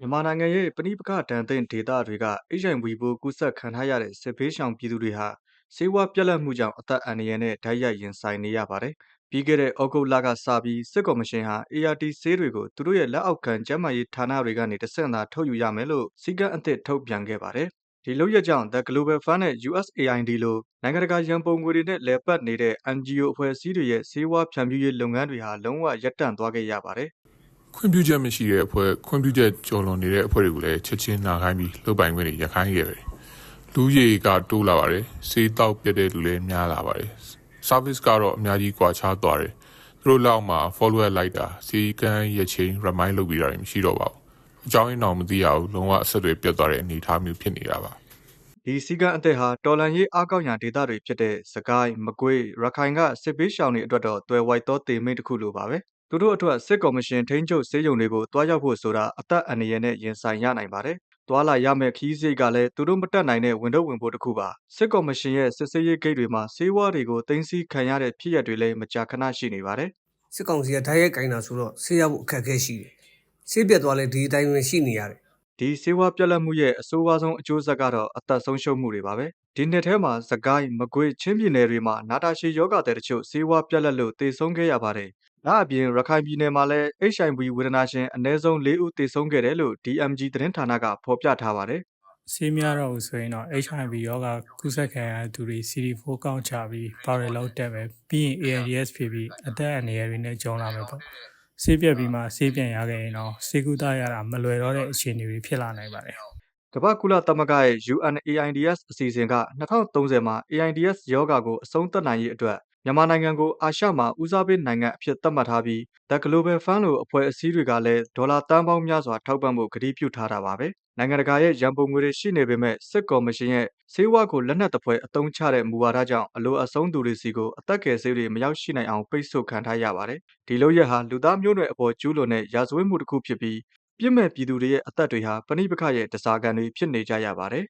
မြန်မာနိုင်ငံရဲ့ပဋိပက္ခဒဏ်သင့်ဒေသတွေက HIV ပိုးကူးစက်ခံထားရတဲ့စစ်ဘေးရှောင်ပြည်သူတွေဟာဆေးဝါးပြတ်လတ်မှုကြောင့်အသက်အန္တရာယ်နဲ့ဓာတ်ရိုက်ရင်ဆိုင်နေရပါတယ်။ပြီးခဲ့တဲ့ဩဂုတ်လကစပြီးစစ်ကော်မရှင်ဟာ ART ဆေးတွေကိုသူတို့ရဲ့လက်အောက်ခံကျန်းမာရေးဌာနတွေကနေတဆင့်သာထုတ်ယူရမယ်လို့စည်းကမ်းအသစ်ထုတ်ပြန်ခဲ့ပါတယ်။ဒီလုပ်ရက်ကြောင့် The Global Fund နဲ့ USAID လိုနိုင်ငံတကာရန်ပုံငွေတွေနဲ့လည်ပတ်နေတဲ့ NGO အဖွဲ့အစည်းတွေရဲ့ဆေးဝါးဖြန့်ဖြူးရေးလုပ်ငန်းတွေဟာလုံးဝရပ်တန့်သွားခဲ့ရပါတယ်။ ခွင့်ပြုချက်မရှိတဲ့အဖွဲ့ခွင့်ပြုချက်ကျော်လွန်နေတဲ့အဖွဲ့တွေကိုလည်းချက်ချင်းနာခိုင်းပြီးလုတ်ပိုင်ခွင့်တွေရခိုင်းခဲ့တယ်။လူကြီးကတိုးလာပါတယ်။စေးတောက်ပြတဲ့လူလည်းများလာပါတယ်။ service ကတော့အများကြီးကွာခြားသွားတယ်။သူတို့လောက်မှာ follow up လိုက်တာစီကန်းရချင်း remind လုပ်ပြီးတာမရှိတော့ပါဘူး။အကြောင်းရင်းတော့မသိရဘူးလုံးဝအဆက်တွေပြတ်သွားတဲ့အနေအထားမျိုးဖြစ်နေတာပါ။ဒီစည်းကမ်းအသစ်ဟာတော်လန်ရေးအားကောင်းရာဒေသတွေဖြစ်တဲ့စကိုင်းမကွေးရခိုင်ကစစ်ပေးရှောင်တွေအတွက်တော့တွယ်ဝိုက်သောတေမိတ်တစ်ခုလိုပါပဲ သူတို့အတွက်စစ်ကော်မရှင်ထိန်းချုပ်စေယုံတွေကိုတွားရောက်ဖို့ဆိုတာအသက်အန္တရာယ်နဲ့ရင်ဆိုင်ရနိုင်ပါတယ်တွာလာရမယ့်ခီးစိတ်ကလည်းသူတို့မတက်နိုင်တဲ့ဝင်တော့ဝင်ဖို့တစ်ခုပါစစ်ကော်မရှင်ရဲ့စစ်ဆေးရေးဂိတ်တွေမှာဆေးဝါးတွေကိုတင်စီခံရတဲ့ဖြစ်ရပ်တွေလည်းမကြာခဏရှိနေပါတယ်စစ်ကောင်စီကဓာတ်ရိုက်ကင်တာဆိုတော့ဆေးရဖို့အခက်အခဲရှိတယ်ဆေးပြတ်သွားလဲဒီအတိုင်းပဲရှိနေရတယ်ဒီဆေးဝါးပြက်လက်မှုရဲ့အဆိုးအဝါးဆုံးအကျိုးဆက်ကတော့အသက်ဆုံးရှုံးမှုတွေပါပဲဒီနှစ်ထဲမှာစကိုင်းမကွေးချင်းပြည်နယ်တွေမှာနာတာရှည်ယောဂတဲ့တချို့ဆေးဝါးပြက်လက်လို့သေဆုံးခဲ့ရပါတယ် ဒါအပြင်ရခိုင်ပြည်နယ်မှာလည်း HIV ဝေဒနာရှင်အနည်းဆုံး၄ဦးသေဆုံးခဲ့တယ်လို့ DMG သတင်းဌာနကဖော်ပြထားပါတယ်ဆေးများတော့ဘူးဆိုရင်တော့ HIV ရောဂါကူးစက်ခံရတဲ့သူတွေ CD4 ကောင်းချပြီးပေါရလောက်တက်မယ်ပြီးရင် ARDS ဖြစ်ပြီးအသက်အန္တရာယ်တွေနဲ့ကြုံလာမယ်ပေါ့ဆေးပြက်ပြီးမှဆေးပြန်ရခဲ့ရင်တော့ဆေးကုသရတာမလွယ်တော့တဲ့အခြေအနေတွေဖြစ်လာနိုင်ပါတယ်ကမ္ဘာကုလသမဂ္ဂရဲ့ UNAIDS အစီအစဉ်က2030မှာ AIDS ရောဂါကိုအဆုံးသတ်နိုင်ရေးအတွက် မြန်မာနိုင်ငံကိုအာရှမှာဦးစားပေးနိုင်ငံအဖြစ်သတ်မှတ်ထားပြီး The Global Fund လိုအဖွဲ့အစည်းတွေကလည်းဒေါ်လာတန်ပေါင်းများစွာထောက်ပံ့ဖို့ကတိပြုထားတာပါပဲနိုင်ငံတကာရဲ့ရန်ပုံငွေတွေရှိနေပေမဲ့စစ်ကော်မရှင်ရဲ့ဆေးဝါးကိုလက်နက်တပွဲအသုံးချတဲ့မူဝါဒကြောင့်အလိုအဆုံးသူတွေစီကိုအသက်ကယ်ဆေးတွေမရောက်ရှိနိုင်အောင်ပိတ်ဆို့ခံထားရပါတယ်ဒီလိုရက်ဟာလူသားမျိုးနွယ်အပေါ်ကျူးလွန်တဲ့ရာဇဝတ်မှုတစ်ခုဖြစ်ပြီးပြစ်မဲ့ပြည်သူတွေရဲ့အသက်တွေဟာပဏိပခရဲ့တစားကန်တွေဖြစ်နေကြရပါတယ်